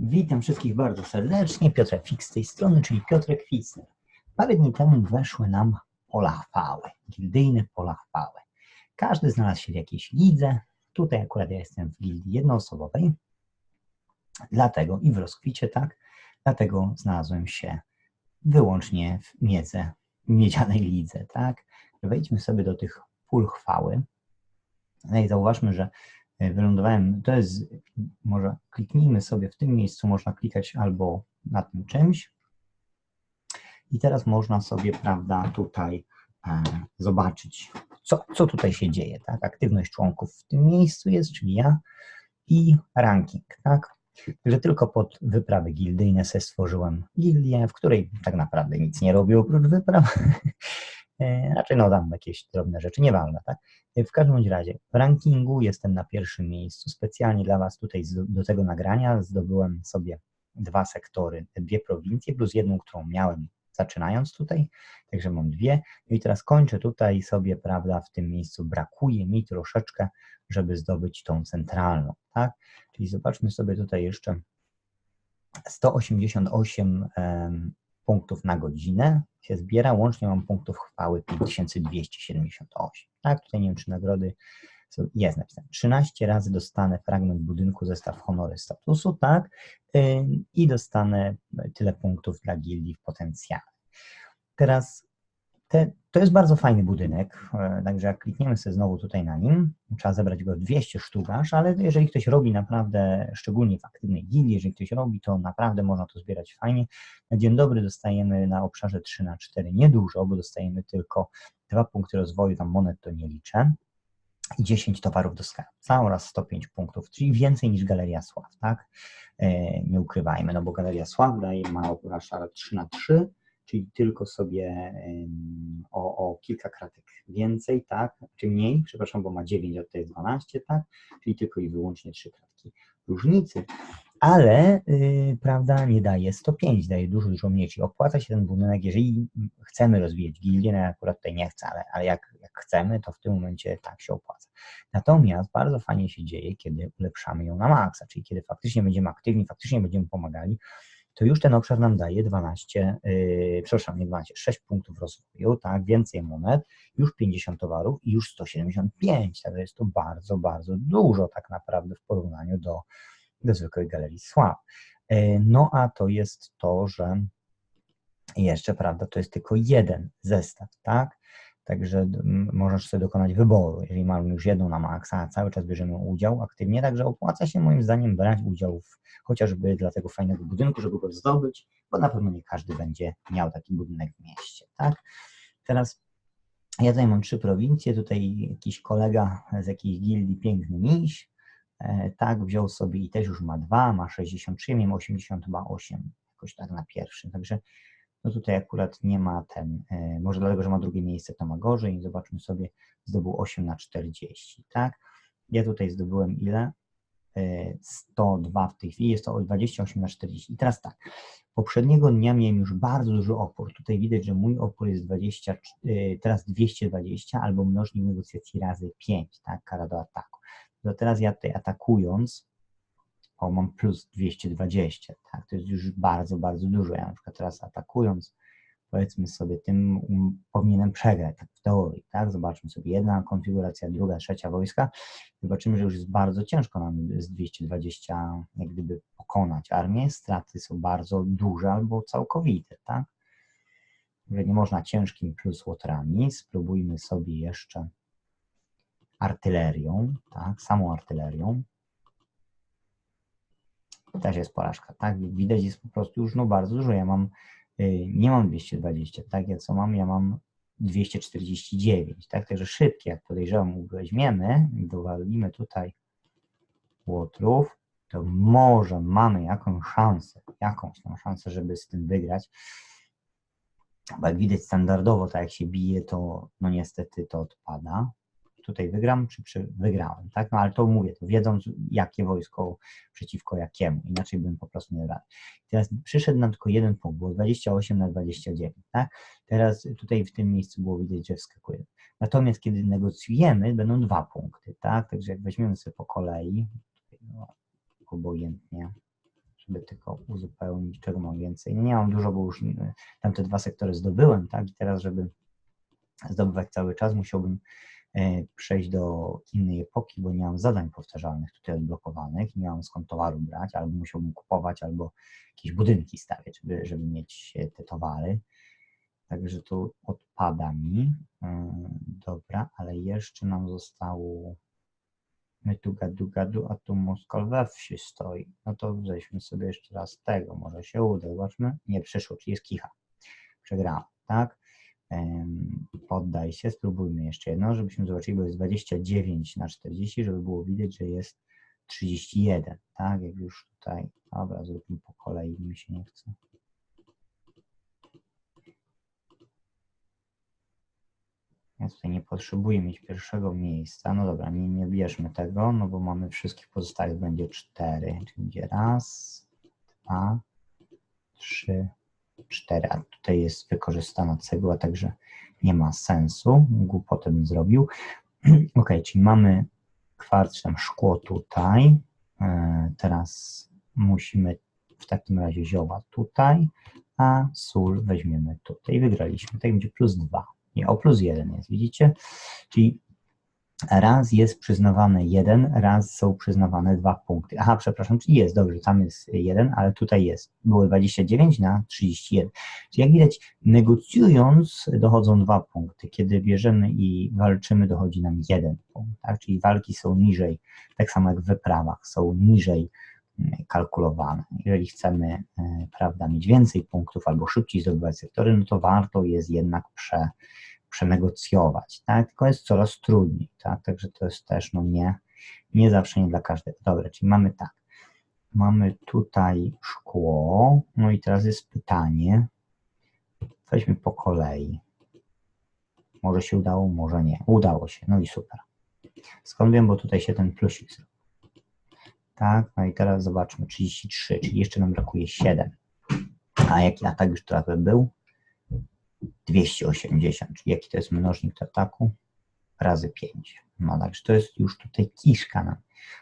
Witam wszystkich bardzo serdecznie. Piotrek Fix z tej strony, czyli Piotrek Fisner. Parę dni temu weszły nam pola chwały, gildyjne pola chwały. Każdy znalazł się w jakiejś lidze. Tutaj akurat ja jestem w gildii jednoosobowej. Dlatego i w rozkwicie, tak, dlatego znalazłem się wyłącznie w miedze, miedzianej lidze, tak. Wejdźmy sobie do tych pól chwały. No i zauważmy, że wylądowałem, to jest, może kliknijmy sobie w tym miejscu, można klikać albo na tym czymś. I teraz można sobie, prawda, tutaj e, zobaczyć, co, co tutaj się dzieje, tak, aktywność członków w tym miejscu jest, czyli ja i ranking, tak, Także tylko pod wyprawy gildyjne sobie stworzyłem gildię, w której tak naprawdę nic nie robię oprócz wypraw. E, raczej no dam jakieś drobne rzeczy, nieważne, tak? E, w każdym razie w rankingu jestem na pierwszym miejscu. Specjalnie dla Was tutaj do tego nagrania zdobyłem sobie dwa sektory, dwie prowincje plus jedną, którą miałem zaczynając tutaj, także mam dwie. No i teraz kończę tutaj sobie, prawda, w tym miejscu brakuje mi troszeczkę, żeby zdobyć tą centralną, tak? Czyli zobaczmy sobie tutaj jeszcze 188 punktów na godzinę się zbiera. Łącznie mam punktów chwały 5278. Tak, tutaj nie wiem, czy nagrody są, jest napisane. 13 razy dostanę fragment budynku, zestaw honory statusu, tak, i dostanę tyle punktów dla gildii w potencjale. Teraz te, to jest bardzo fajny budynek, e, także jak klikniemy sobie znowu tutaj na nim, trzeba zebrać go 200 sztuk aż, ale jeżeli ktoś robi naprawdę, szczególnie w aktywnej gildii, jeżeli ktoś robi, to naprawdę można to zbierać fajnie. Na dzień dobry dostajemy na obszarze 3 na 4 niedużo, bo dostajemy tylko dwa punkty rozwoju, tam monet to nie liczę, i 10 towarów do skarbca oraz 105 punktów, czyli więcej niż Galeria Sław, tak? E, nie ukrywajmy, no bo Galeria Sław daje ma obszar 3 na 3 czyli tylko sobie o, o kilka kratek więcej, tak, czy mniej, przepraszam, bo ma 9, a to jest 12, tak, czyli tylko i wyłącznie 3 kratki różnicy, ale yy, prawda, nie daje 105, daje dużo, dużo mniej, czyli opłaca się ten budynek, jeżeli chcemy rozwijać gildię, no akurat tutaj nie chcę, ale, ale jak, jak chcemy, to w tym momencie tak się opłaca. Natomiast bardzo fajnie się dzieje, kiedy ulepszamy ją na maksa, czyli kiedy faktycznie będziemy aktywni, faktycznie będziemy pomagali, to już ten obszar nam daje 12, yy, przepraszam, nie 12, 6 punktów rozwoju, tak, więcej monet, już 50 towarów i już 175, także jest to bardzo, bardzo dużo tak naprawdę w porównaniu do, do zwykłej galerii sław. Yy, no a to jest to, że jeszcze, prawda, to jest tylko jeden zestaw, tak, Także możesz sobie dokonać wyboru. Jeżeli mamy już jedną na maksa, cały czas bierzemy udział aktywnie, także opłaca się moim zdaniem brać udział w, chociażby dla tego fajnego budynku, żeby go zdobyć, bo na pewno nie każdy będzie miał taki budynek w mieście. Tak? Teraz ja tutaj mam trzy prowincje, tutaj jakiś kolega z jakiejś gildii, piękny miś, e, tak, wziął sobie i też już ma dwa, ma 63, miałem 88, jakoś tak na pierwszym, także no tutaj akurat nie ma ten, e, może dlatego, że ma drugie miejsce, to ma gorzej zobaczmy sobie, zdobył 8 na 40, tak? Ja tutaj zdobyłem ile? 102 e, w tej chwili, jest to 28 na 40. I teraz tak, poprzedniego dnia miałem już bardzo duży opór. Tutaj widać, że mój opór jest 20, e, teraz 220 albo mnożnik negocjacji razy 5, tak, kara do ataku. To teraz ja tutaj atakując, mam plus 220, tak, to jest już bardzo, bardzo dużo. Ja na przykład teraz atakując, powiedzmy sobie, tym um, powinienem przegrać, tak w teorii, tak, zobaczmy sobie, jedna konfiguracja, druga, trzecia wojska, zobaczymy, że już jest bardzo ciężko nam z 220 jak gdyby pokonać. Armię, straty są bardzo duże albo całkowite, tak, że nie można ciężkim plus łotrami, spróbujmy sobie jeszcze artylerią, tak, samą artylerią, też jest porażka, tak? Widać jest po prostu już no bardzo dużo. Ja mam, y, nie mam 220, tak? Ja co mam? Ja mam 249, tak? Także szybkie, jak podejrzewam, weźmiemy dowalimy tutaj łotrów, to może mamy jakąś szansę, jakąś tam szansę, żeby z tym wygrać. Bo jak widać standardowo, tak jak się bije, to no niestety to odpada tutaj wygram, czy, czy wygrałem, tak? No ale to mówię, to wiedząc, jakie wojsko przeciwko jakiemu, inaczej bym po prostu nie dał. Teraz przyszedł nam tylko jeden punkt, było 28 na 29, tak? Teraz tutaj w tym miejscu było widać, że wskakuje. Natomiast kiedy negocjujemy, będą dwa punkty, tak? Także jak weźmiemy sobie po kolei, no, obojętnie, żeby tylko uzupełnić, czego mam więcej. Nie mam dużo, bo już y, tamte dwa sektory zdobyłem, tak? I teraz, żeby zdobywać cały czas, musiałbym przejść do innej epoki, bo nie mam zadań powtarzalnych tutaj odblokowanych, nie mam skąd towaru brać, albo musiałbym kupować, albo jakieś budynki stawiać, żeby, żeby mieć te towary. Także tu odpada mi. E, dobra, ale jeszcze nam zostało My tu gadu gadu, a tu Moskal we wsi stoi. No to weźmy sobie jeszcze raz tego, może się uda. Zobaczmy. Nie przyszło, czyli jest kicha. Przegrałem, tak? Poddaj się, spróbujmy jeszcze jedno, żebyśmy zobaczyli, bo jest 29 na 40, żeby było widać, że jest 31, tak? Jak już tutaj, dobra, zróbmy po kolei, mi się nie chce. Ja tutaj nie potrzebuję mieć pierwszego miejsca. No dobra, nie, nie bierzmy tego, no bo mamy wszystkich pozostałych, będzie cztery, czyli będzie raz, dwa, trzy, cztery. A tutaj jest wykorzystana cegła, także nie ma sensu. Głupotę bym zrobił. ok, czyli mamy kwarc, tam szkło tutaj. E, teraz musimy w takim razie zioła tutaj, a sól weźmiemy tutaj. Wygraliśmy. Tutaj będzie plus dwa. Nie, o plus 1 jest, widzicie? Czyli raz jest przyznawany jeden, raz są przyznawane dwa punkty. Aha, przepraszam, jest, dobrze, tam jest jeden, ale tutaj jest. Było 29 na 31. Czyli jak widać, negocjując dochodzą dwa punkty. Kiedy bierzemy i walczymy, dochodzi nam jeden punkt. Tak? Czyli walki są niżej, tak samo jak w wyprawach, są niżej mm, kalkulowane. Jeżeli chcemy, e, prawda, mieć więcej punktów albo szybciej zdobywać sektory, no to warto jest jednak prze, przenegocjować, tak? Tylko jest coraz trudniej, tak? Także to jest też, no nie, nie zawsze nie dla każdego. Dobra, czyli mamy tak, mamy tutaj szkło, no i teraz jest pytanie, weźmy po kolei. Może się udało, może nie. Udało się, no i super. Skąd wiem, bo tutaj się ten plusik zrobił. Tak, no i teraz zobaczmy, 33, czyli jeszcze nam brakuje 7. A jaki atak już trochę był? 280, czyli jaki to jest mnożnik ataku? Razy 5. No także to jest już tutaj kiszka nam.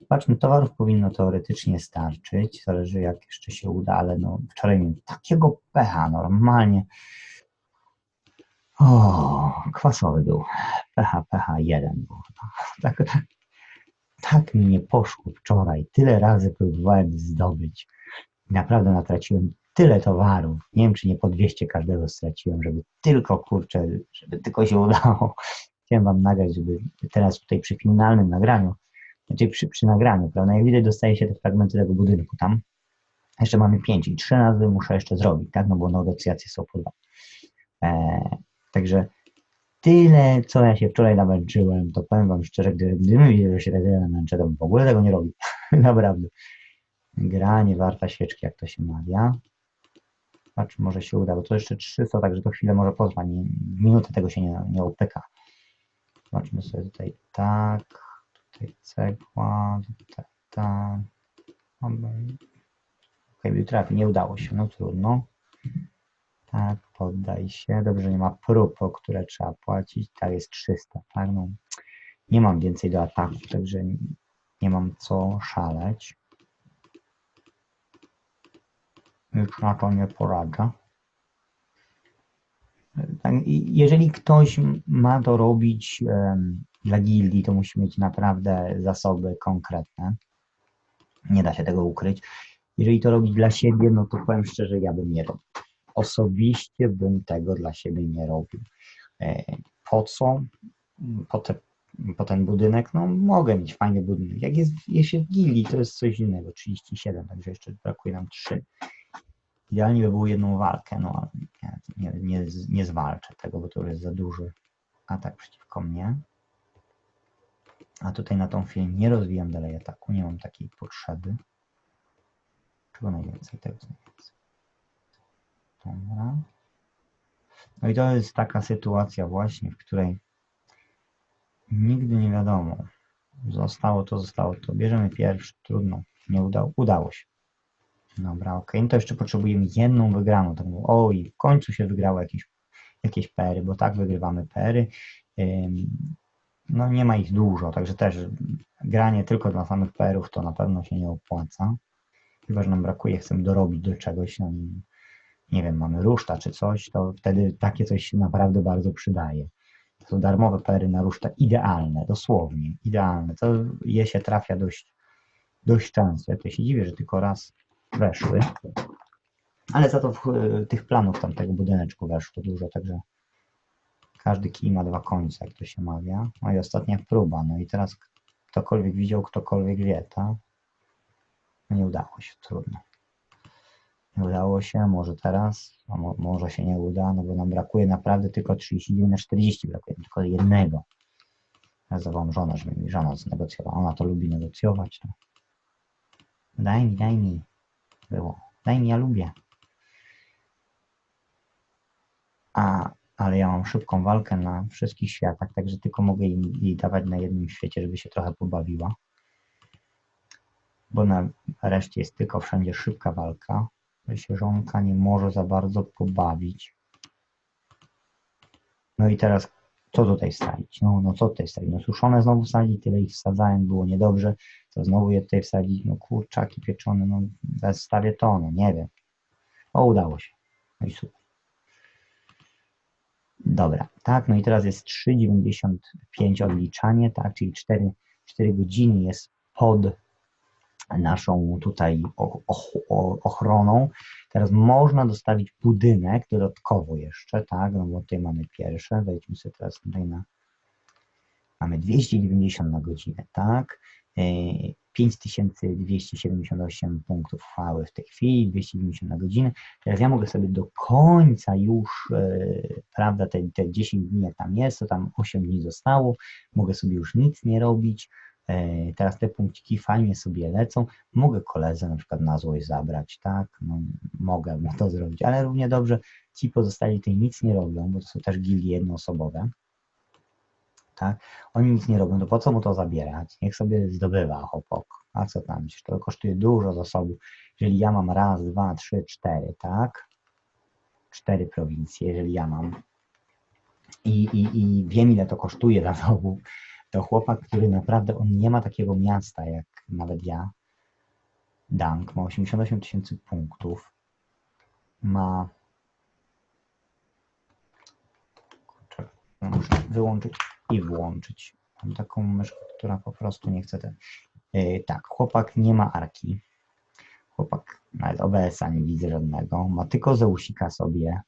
Zobaczmy, towarów powinno teoretycznie starczyć, zależy jak jeszcze się uda, ale no wczoraj miałem takiego pecha, normalnie. O, kwasowy był. PH, PH 1 był. Tak, tak, tak mi nie poszło wczoraj. Tyle razy próbowałem zdobyć. Naprawdę natraciłem tyle towarów. Nie wiem, czy nie po 200 każdego straciłem, żeby tylko, kurczę, żeby tylko się udało. Chciałem wam nagrać, żeby teraz tutaj przy finalnym nagraniu, znaczy przy, przy nagraniu, prawda, jak widać dostaje się te fragmenty tego budynku tam. Jeszcze mamy pięć i trzy razy muszę jeszcze zrobić, tak, no bo negocjacje są po dwa. E, także tyle, co ja się wczoraj namęczyłem, to powiem wam szczerze, gdybym wiedział, że się tak namęczę, to bym w ogóle tego nie robił. Naprawdę. Gra nie warta świeczki, jak to się mawia. Patrz, może się uda, bo to jeszcze 300, także to chwilę może w minutę tego się nie, nie upyka. Zobaczmy sobie tutaj tak, tutaj cegła, tutaj tak. Ok, trafi, nie udało się, no trudno. Tak, poddaj się. Dobrze, nie ma prób, o które trzeba płacić. Tak, jest 300, tak? No, nie mam więcej do ataku, także nie mam co szaleć. już na to nie poradzę. Tak, jeżeli ktoś ma to robić dla gildii, to musi mieć naprawdę zasoby konkretne. Nie da się tego ukryć. Jeżeli to robić dla siebie, no to powiem szczerze, ja bym nie robił. Osobiście bym tego dla siebie nie robił. E, po co? Po, te, po ten budynek? No mogę mieć fajny budynek. Jak jest, jest w gildii, to jest coś innego. 37, także jeszcze brakuje nam 3. Idealnie by było jedną walkę, no ale nie, nie, nie, nie zwalczę tego, bo to jest za duży atak przeciwko mnie. A tutaj na tą chwilę nie rozwijam dalej ataku, nie mam takiej potrzeby. Czego najwięcej? Tego jest najwięcej. Dobra. No i to jest taka sytuacja właśnie, w której nigdy nie wiadomo. Zostało to, zostało to. Bierzemy pierwszy, trudno. Nie udało, udało się. Dobra, ok. No to jeszcze potrzebujemy jedną wygraną. Tak mówię, oj, w końcu się wygrało jakieś, jakieś pery, bo tak wygrywamy pery. No nie ma ich dużo, także też granie tylko dla samych perów to na pewno się nie opłaca. chyba że nam brakuje, chcemy dorobić do czegoś, no, nie wiem, mamy ruszta czy coś, to wtedy takie coś się naprawdę bardzo przydaje. To są darmowe pery na ruszta idealne, dosłownie, idealne. To je się trafia dość, dość często. Ja to się dziwię, że tylko raz weszły. Ale za to w, tych planów tamtego budyneczku weszło dużo, także każdy kij ma dwa końce, jak to się mawia. No i ostatnia próba, no i teraz ktokolwiek widział, ktokolwiek wie, tak? No nie udało się, trudno. Nie udało się, może teraz, a mo, może się nie uda, no bo nam brakuje naprawdę tylko 39 na 40, brakuje tylko jednego. Ja zawołam żonę, żeby mi żona znegocjowała. Ona to lubi negocjować. To. Daj mi, daj mi. Było. Daj ja lubię. A, ale ja mam szybką walkę na wszystkich światach, także tylko mogę jej, dawać na jednym świecie, żeby się trochę pobawiła. Bo na reszcie jest tylko wszędzie szybka walka, się żonka nie może za bardzo pobawić. No i teraz co tutaj wsadzić? No, no co tutaj wsadzić? No suszone znowu wsadzić, tyle ich wsadzałem, było niedobrze, to znowu je tutaj wsadzić, no kurczaki pieczone, no wstawię to, no nie wiem. O, udało się. No i super. Dobra, tak, no i teraz jest 3,95 odliczanie, tak, czyli 4, 4 godziny jest pod naszą tutaj ochroną. Teraz można dostawić budynek dodatkowo jeszcze, tak, no bo tutaj mamy pierwsze, wejdźmy sobie teraz tutaj na, mamy 290 na godzinę, tak, 5278 punktów chwały w tej chwili, 290 na godzinę. Teraz ja mogę sobie do końca już, e, prawda, te, te 10 dni jak tam jest, to tam 8 dni zostało, mogę sobie już nic nie robić. E, teraz te punkciki fajnie sobie lecą. Mogę koledze na przykład na złość zabrać, tak? No, mogę to zrobić, ale równie dobrze ci pozostali tutaj nic nie robią, bo to są też gildie jednoosobowe tak? Oni nic nie robią, to po co mu to zabierać? Niech sobie zdobywa chopok. A co tam? To kosztuje dużo zasobów. Jeżeli ja mam raz, dwa, trzy, cztery, tak? Cztery prowincje, jeżeli ja mam i, i, i wiem, ile to kosztuje zasobów, to chłopak, który naprawdę, on nie ma takiego miasta, jak nawet ja, Dank, ma 88 tysięcy punktów, ma Kurczę, muszę wyłączyć i włączyć. Mam taką myszkę, która po prostu nie chce ten. Yy, tak, chłopak nie ma arki. Chłopak nawet OBS-a nie widzę żadnego. Ma tylko Zeusika sobie.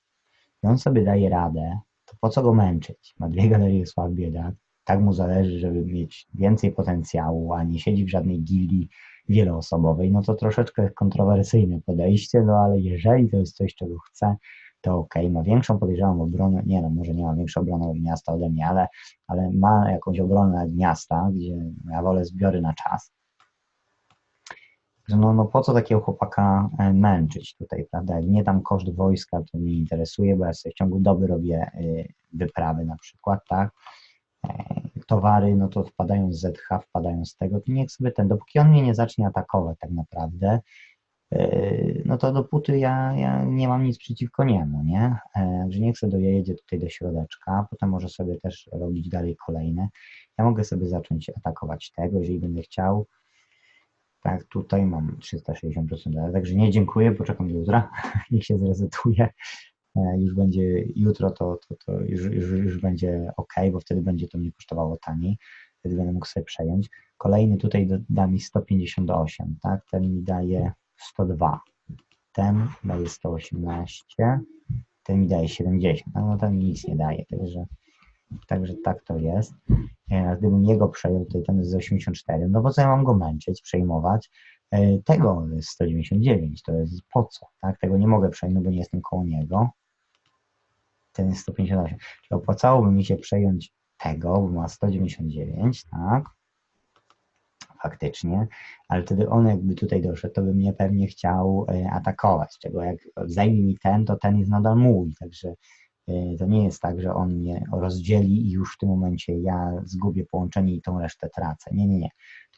I on sobie daje radę. To po co go męczyć? Ma dwie galerie sław biedak. Tak mu zależy, żeby mieć więcej potencjału, a nie siedzi w żadnej gildii wieloosobowej. No to troszeczkę kontrowersyjne podejście, no ale jeżeli to jest coś, czego chce, to ok, ma większą podejrzewam obronę, nie no, może nie ma większą obronę od miasta ode mnie, ale, ale ma jakąś obronę miasta, gdzie ja wolę zbiory na czas. No, no po co takiego chłopaka e, męczyć tutaj, prawda? Jak nie tam koszt wojska, to mnie interesuje, bo ja sobie w ciągu doby robię y, wyprawy na przykład, tak? E, towary, no to wpadają z ZH, wpadają z tego, to niech sobie ten, dopóki on mnie nie zacznie atakować tak naprawdę, no to dopóty ja, ja nie mam nic przeciwko niemu, nie? Yy, że niech sobie dojedzie tutaj do środeczka, potem może sobie też robić dalej kolejne. Ja mogę sobie zacząć atakować tego, jeżeli będę chciał. Tak, tutaj mam 360%, także nie dziękuję, poczekam do jutra, niech się zresetuje. Yy, już będzie jutro, to, to, to już, już, już będzie ok, bo wtedy będzie to mnie kosztowało taniej, wtedy będę mógł sobie przejąć. Kolejny tutaj da mi 158, tak? Ten mi daje 102. Ten daje 118, ten mi daje 70. No, no ten mi nic nie daje, także, także tak to jest. E, gdybym jego przejął, to ten jest 84. No bo co ja mam go męczyć, przejmować? E, tego jest 199, to jest po co? Tak? Tego nie mogę przejąć, no bo nie jestem koło niego. Ten jest 158. Czyli opłacałoby mi się przejąć tego, bo ma 199, tak? Faktycznie, ale wtedy on jakby tutaj doszedł, to by mnie pewnie chciał e, atakować, czego jak zajmie mi ten, to ten jest nadal mój, także e, to nie jest tak, że on mnie rozdzieli i już w tym momencie ja zgubię połączenie i tą resztę tracę. Nie, nie, nie.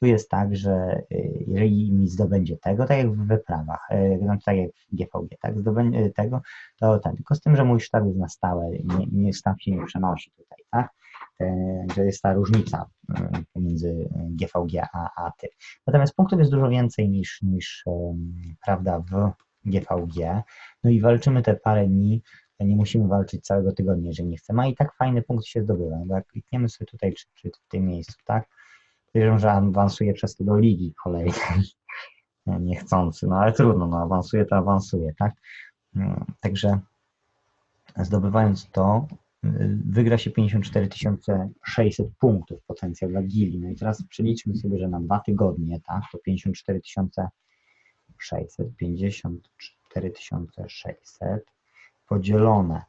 Tu jest tak, że e, jeżeli mi zdobędzie tego, tak jak w wyprawach, no tak jak w GVG, tak, zdobędzie tego, to ten, tylko z tym, że mój sztab jest na stałe, nie, nie sztab się nie przenosi tutaj, tak? Te, że jest ta różnica y, pomiędzy GVG a ATY. Natomiast punktów jest dużo więcej niż, niż prawda, w GVG. No i walczymy te parę dni, nie musimy walczyć całego tygodnia, że nie chcemy, a i tak fajny punkt się zdobywa. Jak klikniemy sobie tutaj, czy, czy w tym miejscu, tak, wierzę, że awansuje przez to do ligi kolejnej. Niechcący, no ale trudno, no awansuje to awansuje, tak? Mm, także zdobywając to, wygra się 54 600 punktów potencjał dla gili. No i teraz przeliczmy sobie, że na dwa tygodnie, tak, to 54 600, 54 600 podzielone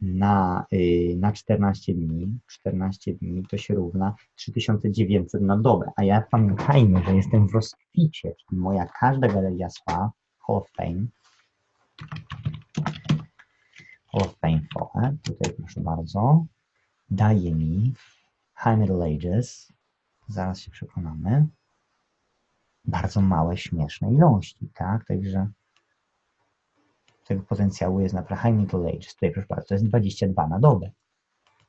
na, y, na 14 dni, 14 dni to się równa 3900 na dobę. A ja pamiętajmy, że jestem w rozkwicie, moja każda galeria sław, Hall of Fame, Hall of Fame FOE, tutaj proszę bardzo, daje mi High Middle Ages, zaraz się przekonamy, bardzo małe, śmieszne ilości, tak? Także tego potencjału jest naprawdę high middle age. Tutaj proszę bardzo, to jest 22 na dobę.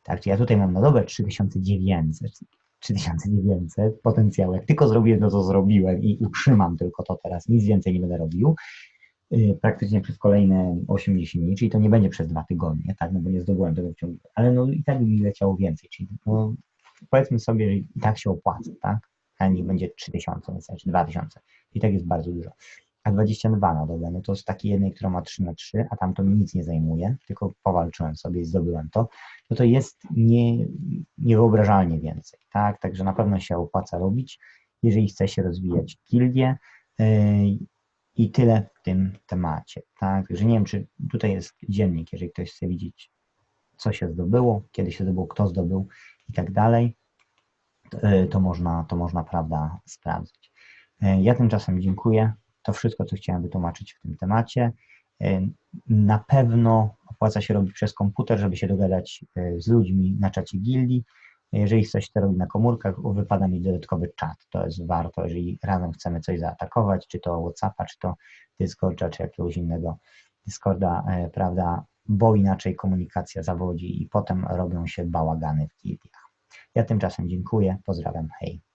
Tak, ja tutaj mam na dobę 3900, 3900 potencjału. Jak tylko zrobiłem to, co zrobiłem i utrzymam tylko to teraz, nic więcej nie będę robił, praktycznie przez kolejne 80 dni, czyli to nie będzie przez dwa tygodnie, tak, no bo nie zdobyłem tego w ciągu, ale no i tak mi leciało więcej, czyli no, powiedzmy sobie, że i tak się opłaca, tak, a nie będzie 3000, czy 2000, i tak jest bardzo dużo a 22 na dobę, no to z takiej jednej, która ma 3 na 3, a tam to mi nic nie zajmuje, tylko powalczyłem sobie i zdobyłem to, no to jest nie, niewyobrażalnie więcej, tak? Także na pewno się opłaca robić, jeżeli chce się rozwijać gildię yy, i tyle w tym temacie, tak? Także nie wiem, czy tutaj jest dziennik, jeżeli ktoś chce widzieć, co się zdobyło, kiedy się zdobyło, kto zdobył i tak dalej, to, to można, to można, prawda, sprawdzić. Yy, ja tymczasem dziękuję. To wszystko, co chciałem wytłumaczyć w tym temacie. Y, na pewno opłaca się robić przez komputer, żeby się dogadać z ludźmi na czacie gildii. Jeżeli ktoś to robi na komórkach, wypada mieć dodatkowy czat. To jest warto, jeżeli razem chcemy coś zaatakować, czy to Whatsappa, czy to Discorda, czy jakiegoś innego Discorda, y, prawda, bo inaczej komunikacja zawodzi i potem robią się bałagany w gildiach. Ja tymczasem dziękuję, pozdrawiam, hej.